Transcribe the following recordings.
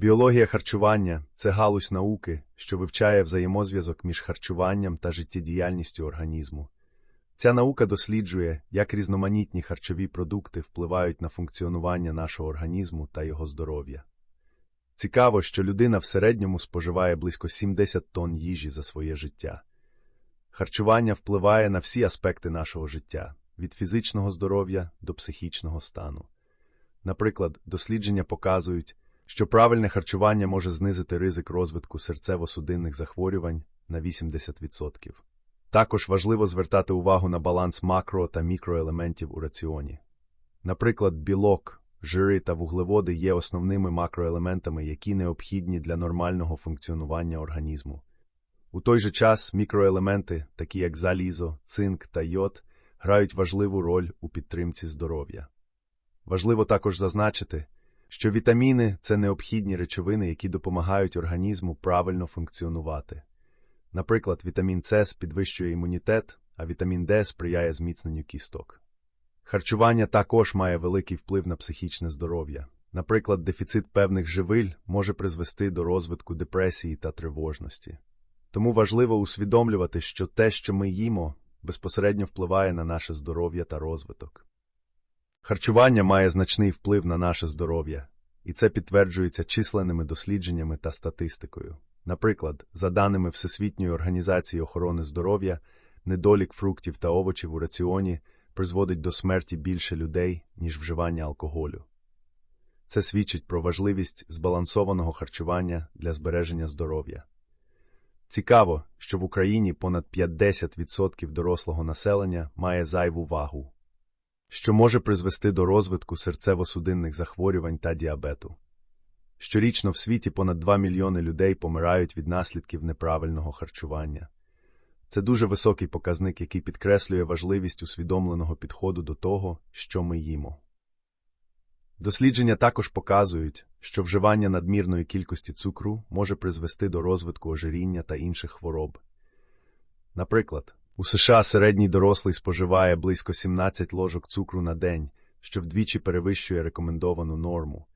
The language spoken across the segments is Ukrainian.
Біологія харчування це галузь науки, що вивчає взаємозв'язок між харчуванням та життєдіяльністю організму. Ця наука досліджує, як різноманітні харчові продукти впливають на функціонування нашого організму та його здоров'я. Цікаво, що людина в середньому споживає близько 70 тонн їжі за своє життя. Харчування впливає на всі аспекти нашого життя від фізичного здоров'я до психічного стану. Наприклад, дослідження показують, що правильне харчування може знизити ризик розвитку серцево-судинних захворювань на 80%. Також важливо звертати увагу на баланс макро та мікроелементів у раціоні. Наприклад, білок, жири та вуглеводи є основними макроелементами, які необхідні для нормального функціонування організму. У той же час мікроелементи, такі як залізо, цинк та йод, грають важливу роль у підтримці здоров'я. Важливо також зазначити, що вітаміни це необхідні речовини, які допомагають організму правильно функціонувати. Наприклад, вітамін С підвищує імунітет, а вітамін Д сприяє зміцненню кісток. Харчування також має великий вплив на психічне здоров'я. Наприклад, дефіцит певних живиль може призвести до розвитку депресії та тривожності. Тому важливо усвідомлювати, що те, що ми їмо, безпосередньо впливає на наше здоров'я та розвиток. Харчування має значний вплив на наше здоров'я, і це підтверджується численними дослідженнями та статистикою. Наприклад, за даними Всесвітньої організації охорони здоров'я, недолік фруктів та овочів у раціоні призводить до смерті більше людей, ніж вживання алкоголю. Це свідчить про важливість збалансованого харчування для збереження здоров'я. Цікаво, що в Україні понад 50% дорослого населення має зайву вагу, що може призвести до розвитку серцево-судинних захворювань та діабету. Щорічно в світі понад 2 мільйони людей помирають від наслідків неправильного харчування. Це дуже високий показник, який підкреслює важливість усвідомленого підходу до того, що ми їмо. Дослідження також показують, що вживання надмірної кількості цукру може призвести до розвитку ожиріння та інших хвороб. Наприклад, у США середній дорослий споживає близько 17 ложок цукру на день, що вдвічі перевищує рекомендовану норму.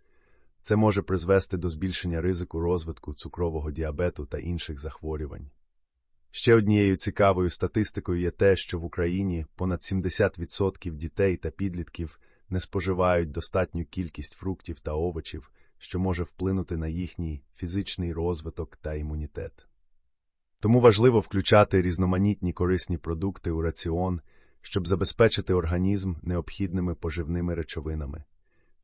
Це може призвести до збільшення ризику розвитку цукрового діабету та інших захворювань. Ще однією цікавою статистикою є те, що в Україні понад 70% дітей та підлітків не споживають достатню кількість фруктів та овочів, що може вплинути на їхній фізичний розвиток та імунітет. Тому важливо включати різноманітні корисні продукти у раціон, щоб забезпечити організм необхідними поживними речовинами.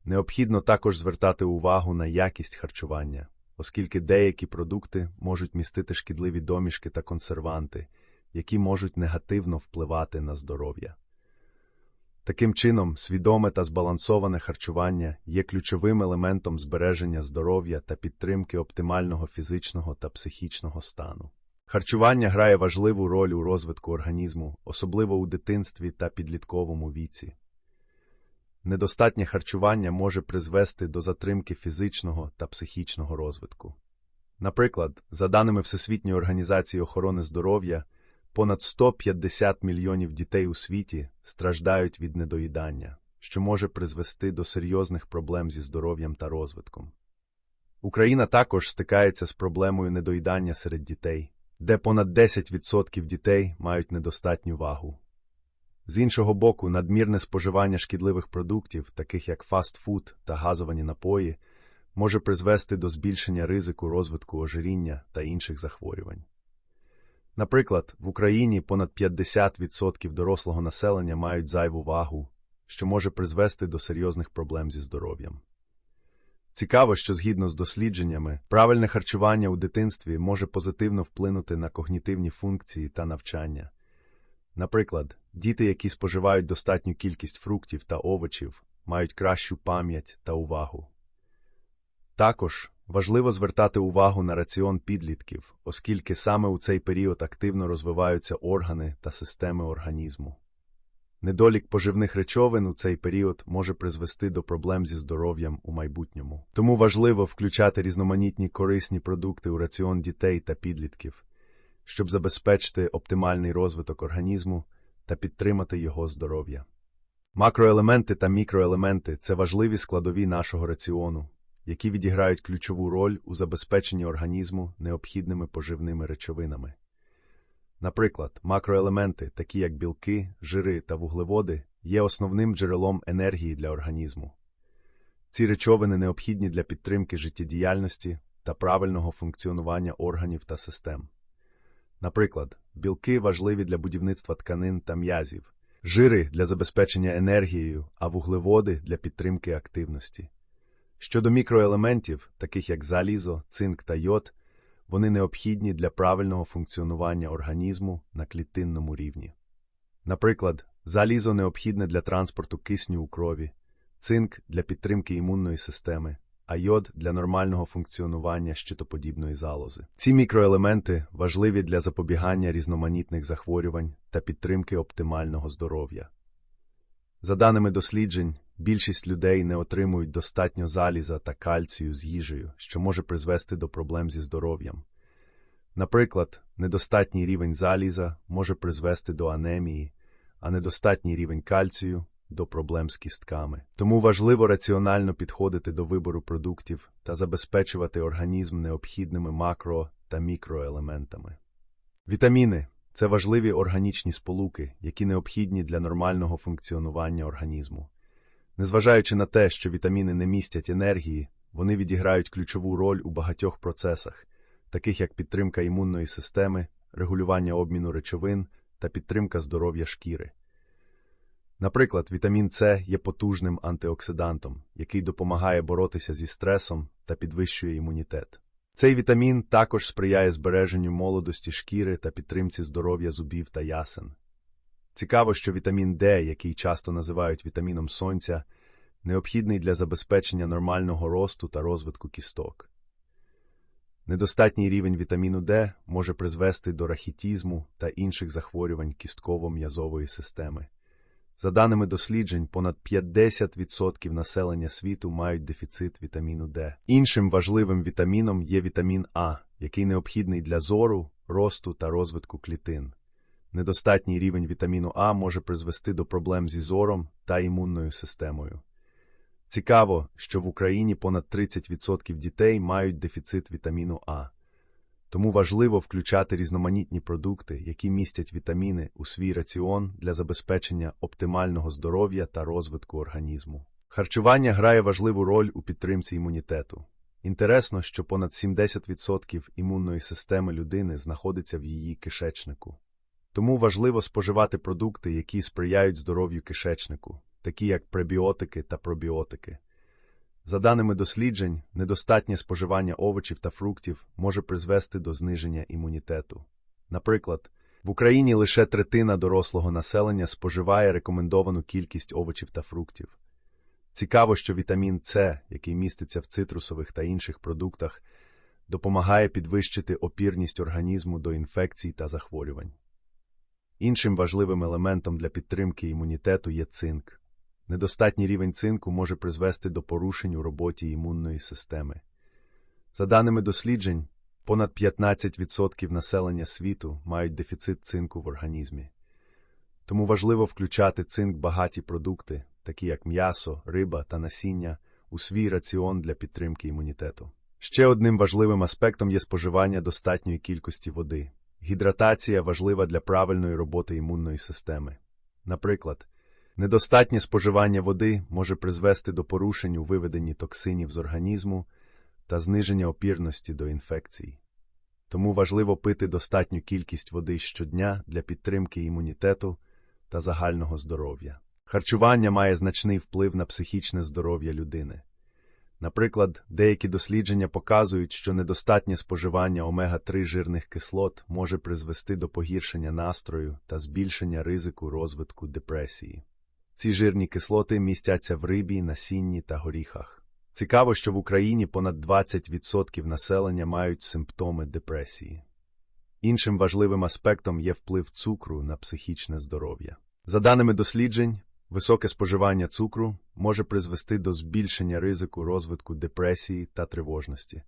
Необхідно також звертати увагу на якість харчування, оскільки деякі продукти можуть містити шкідливі домішки та консерванти, які можуть негативно впливати на здоров'я. Таким чином, свідоме та збалансоване харчування є ключовим елементом збереження здоров'я та підтримки оптимального фізичного та психічного стану. Харчування грає важливу роль у розвитку організму, особливо у дитинстві та підлітковому віці. Недостатнє харчування може призвести до затримки фізичного та психічного розвитку. Наприклад, за даними Всесвітньої організації охорони здоров'я, понад 150 мільйонів дітей у світі страждають від недоїдання, що може призвести до серйозних проблем зі здоров'ям та розвитком. Україна також стикається з проблемою недоїдання серед дітей, де понад 10% дітей мають недостатню вагу. З іншого боку, надмірне споживання шкідливих продуктів, таких як фастфуд та газовані напої, може призвести до збільшення ризику розвитку ожиріння та інших захворювань. Наприклад, в Україні понад 50% дорослого населення мають зайву вагу, що може призвести до серйозних проблем зі здоров'ям. Цікаво, що згідно з дослідженнями, правильне харчування у дитинстві може позитивно вплинути на когнітивні функції та навчання. Наприклад, діти, які споживають достатню кількість фруктів та овочів, мають кращу пам'ять та увагу. Також важливо звертати увагу на раціон підлітків, оскільки саме у цей період активно розвиваються органи та системи організму. Недолік поживних речовин у цей період може призвести до проблем зі здоров'ям у майбутньому. Тому важливо включати різноманітні корисні продукти у раціон дітей та підлітків, щоб забезпечити оптимальний розвиток організму та підтримати його здоров'я. Макроелементи та мікроелементи це важливі складові нашого раціону, які відіграють ключову роль у забезпеченні організму необхідними поживними речовинами. Наприклад, макроелементи, такі як білки, жири та вуглеводи, є основним джерелом енергії для організму. Ці речовини необхідні для підтримки життєдіяльності та правильного функціонування органів та систем. Наприклад, білки важливі для будівництва тканин та м'язів, жири для забезпечення енергією, а вуглеводи для підтримки активності. Щодо мікроелементів, таких як залізо, цинк та йод, вони необхідні для правильного функціонування організму на клітинному рівні. Наприклад, залізо необхідне для транспорту кисню у крові, цинк для підтримки імунної системи, а йод для нормального функціонування щитоподібної залози. Ці мікроелементи важливі для запобігання різноманітних захворювань та підтримки оптимального здоров'я. За даними досліджень, більшість людей не отримують достатньо заліза та кальцію з їжею, що може призвести до проблем зі здоров'ям. Наприклад, недостатній рівень заліза може призвести до анемії, а недостатній рівень кальцію до проблем з кістками. Тому важливо раціонально підходити до вибору продуктів та забезпечувати організм необхідними макро та мікроелементами. Вітаміни це важливі органічні сполуки, які необхідні для нормального функціонування організму. Незважаючи на те, що вітаміни не містять енергії, вони відіграють ключову роль у багатьох процесах, таких як підтримка імунної системи, регулювання обміну речовин та підтримка здоров'я шкіри. Наприклад, вітамін С є потужним антиоксидантом, який допомагає боротися зі стресом та підвищує імунітет. Цей вітамін також сприяє збереженню молодості шкіри та підтримці здоров'я зубів та ясен. Цікаво, що вітамін Д, який часто називають вітаміном сонця, необхідний для забезпечення нормального росту та розвитку кісток. Недостатній рівень вітаміну Д може призвести до рахітізму та інших захворювань кістково-м'язової системи. За даними досліджень, понад 50% населення світу мають дефіцит вітаміну Д. Іншим важливим вітаміном є вітамін А, який необхідний для зору, росту та розвитку клітин. Недостатній рівень вітаміну А може призвести до проблем зі зором та імунною системою. Цікаво, що в Україні понад 30% дітей мають дефіцит вітаміну А. Тому важливо включати різноманітні продукти, які містять вітаміни у свій раціон для забезпечення оптимального здоров'я та розвитку організму. Харчування грає важливу роль у підтримці імунітету. Інтересно, що понад 70% імунної системи людини знаходиться в її кишечнику. Тому важливо споживати продукти, які сприяють здоров'ю кишечнику, такі як пребіотики та пробіотики. За даними досліджень, недостатнє споживання овочів та фруктів може призвести до зниження імунітету. Наприклад, в Україні лише третина дорослого населення споживає рекомендовану кількість овочів та фруктів. Цікаво, що вітамін С, який міститься в цитрусових та інших продуктах, допомагає підвищити опірність організму до інфекцій та захворювань. Іншим важливим елементом для підтримки імунітету є цинк. Недостатній рівень цинку може призвести до порушень у роботі імунної системи. За даними досліджень, понад 15% населення світу мають дефіцит цинку в організмі. Тому важливо включати цинк багаті продукти, такі як м'ясо, риба та насіння, у свій раціон для підтримки імунітету. Ще одним важливим аспектом є споживання достатньої кількості води. Гідратація важлива для правильної роботи імунної системи. Наприклад, Недостатнє споживання води може призвести до порушень у виведенні токсинів з організму та зниження опірності до інфекцій. Тому важливо пити достатню кількість води щодня для підтримки імунітету та загального здоров'я. Харчування має значний вплив на психічне здоров'я людини. Наприклад, деякі дослідження показують, що недостатнє споживання омега 3 жирних кислот може призвести до погіршення настрою та збільшення ризику розвитку депресії. Ці жирні кислоти містяться в рибі, насінні та горіхах. Цікаво, що в Україні понад 20% населення мають симптоми депресії. Іншим важливим аспектом є вплив цукру на психічне здоров'я. За даними досліджень, високе споживання цукру може призвести до збільшення ризику розвитку депресії та тривожності.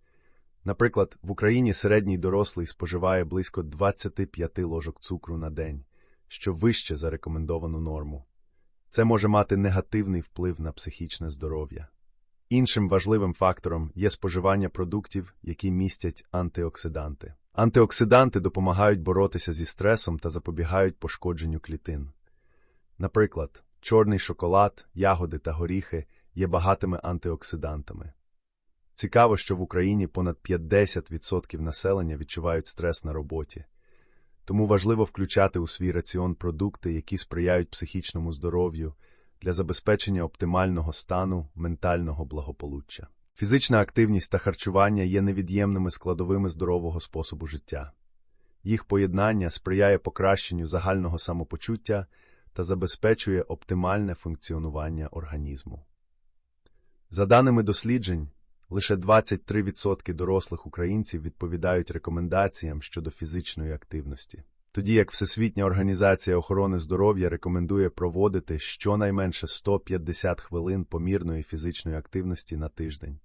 Наприклад, в Україні середній дорослий споживає близько 25 ложок цукру на день, що вище за рекомендовану норму. Це може мати негативний вплив на психічне здоров'я. Іншим важливим фактором є споживання продуктів, які містять антиоксиданти. Антиоксиданти допомагають боротися зі стресом та запобігають пошкодженню клітин. Наприклад, чорний шоколад, ягоди та горіхи є багатими антиоксидантами. Цікаво, що в Україні понад 50% населення відчувають стрес на роботі. Тому важливо включати у свій раціон продукти, які сприяють психічному здоров'ю для забезпечення оптимального стану ментального благополуччя. Фізична активність та харчування є невід'ємними складовими здорового способу життя. Їх поєднання сприяє покращенню загального самопочуття та забезпечує оптимальне функціонування організму. За даними досліджень, лише 23% дорослих українців відповідають рекомендаціям щодо фізичної активності, тоді як Всесвітня організація охорони здоров'я рекомендує проводити щонайменше 150 хвилин помірної фізичної активності на тиждень.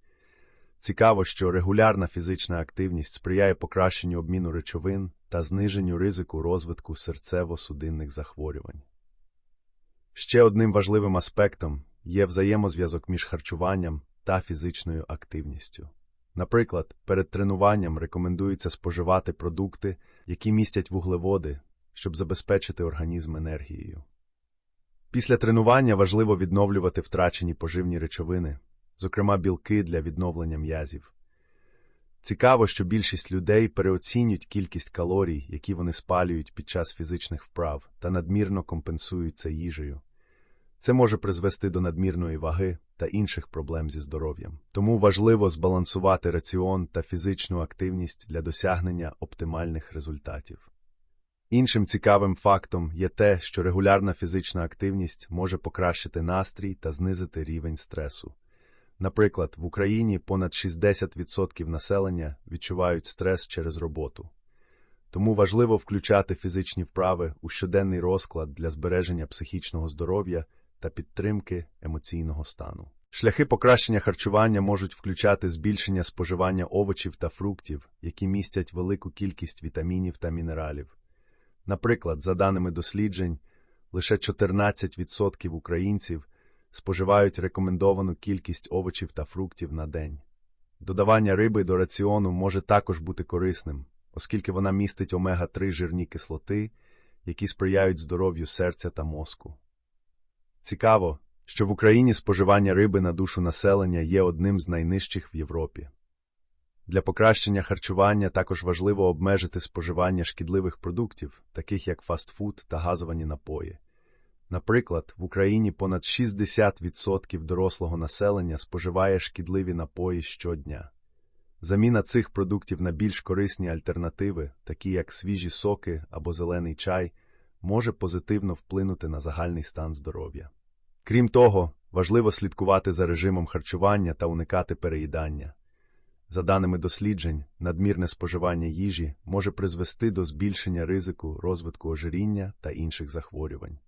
Цікаво, що регулярна фізична активність сприяє покращенню обміну речовин та зниженню ризику розвитку серцево-судинних захворювань. Ще одним важливим аспектом є взаємозв'язок між харчуванням та фізичною активністю. Наприклад, перед тренуванням рекомендується споживати продукти, які містять вуглеводи, щоб забезпечити організм енергією. Після тренування важливо відновлювати втрачені поживні речовини, зокрема білки для відновлення м'язів. Цікаво, що більшість людей переоцінюють кількість калорій, які вони спалюють під час фізичних вправ, та надмірно компенсують це їжею. Це може призвести до надмірної ваги та інших проблем зі здоров'ям. Тому важливо збалансувати раціон та фізичну активність для досягнення оптимальних результатів. Іншим цікавим фактом є те, що регулярна фізична активність може покращити настрій та знизити рівень стресу. Наприклад, в Україні понад 60% населення відчувають стрес через роботу. Тому важливо включати фізичні вправи у щоденний розклад для збереження психічного здоров'я та підтримки емоційного стану. Шляхи покращення харчування можуть включати збільшення споживання овочів та фруктів, які містять велику кількість вітамінів та мінералів. Наприклад, за даними досліджень, лише 14% українців споживають рекомендовану кількість овочів та фруктів на день. Додавання риби до раціону може також бути корисним, оскільки вона містить омега-3 жирні кислоти, які сприяють здоров'ю серця та мозку. Цікаво, що в Україні споживання риби на душу населення є одним з найнижчих в Європі. Для покращення харчування також важливо обмежити споживання шкідливих продуктів, таких як фастфуд та газовані напої. Наприклад, в Україні понад 60% дорослого населення споживає шкідливі напої щодня. Заміна цих продуктів на більш корисні альтернативи, такі як свіжі соки або зелений чай, може позитивно вплинути на загальний стан здоров'я. Крім того, важливо слідкувати за режимом харчування та уникати переїдання. За даними досліджень, надмірне споживання їжі може призвести до збільшення ризику розвитку ожиріння та інших захворювань.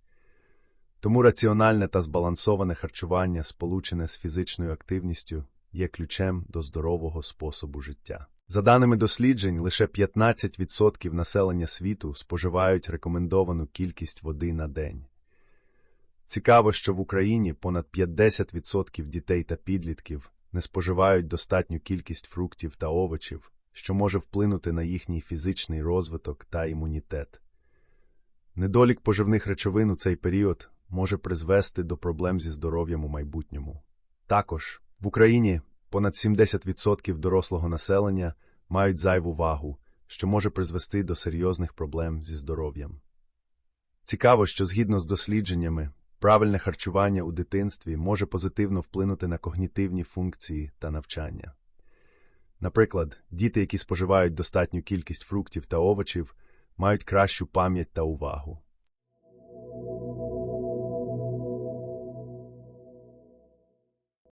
Тому раціональне та збалансоване харчування, сполучене з фізичною активністю, є ключем до здорового способу життя. За даними досліджень, лише 15% населення світу споживають рекомендовану кількість води на день. Цікаво, що в Україні понад 50% дітей та підлітків не споживають достатню кількість фруктів та овочів, що може вплинути на їхній фізичний розвиток та імунітет. Недолік поживних речовин у цей період може призвести до проблем зі здоров'ям у майбутньому. Також в Україні понад 70% дорослого населення мають зайву вагу, що може призвести до серйозних проблем зі здоров'ям. Цікаво, що згідно з дослідженнями, Правильне харчування у дитинстві може позитивно вплинути на когнітивні функції та навчання. Наприклад, діти, які споживають достатню кількість фруктів та овочів, мають кращу пам'ять та увагу.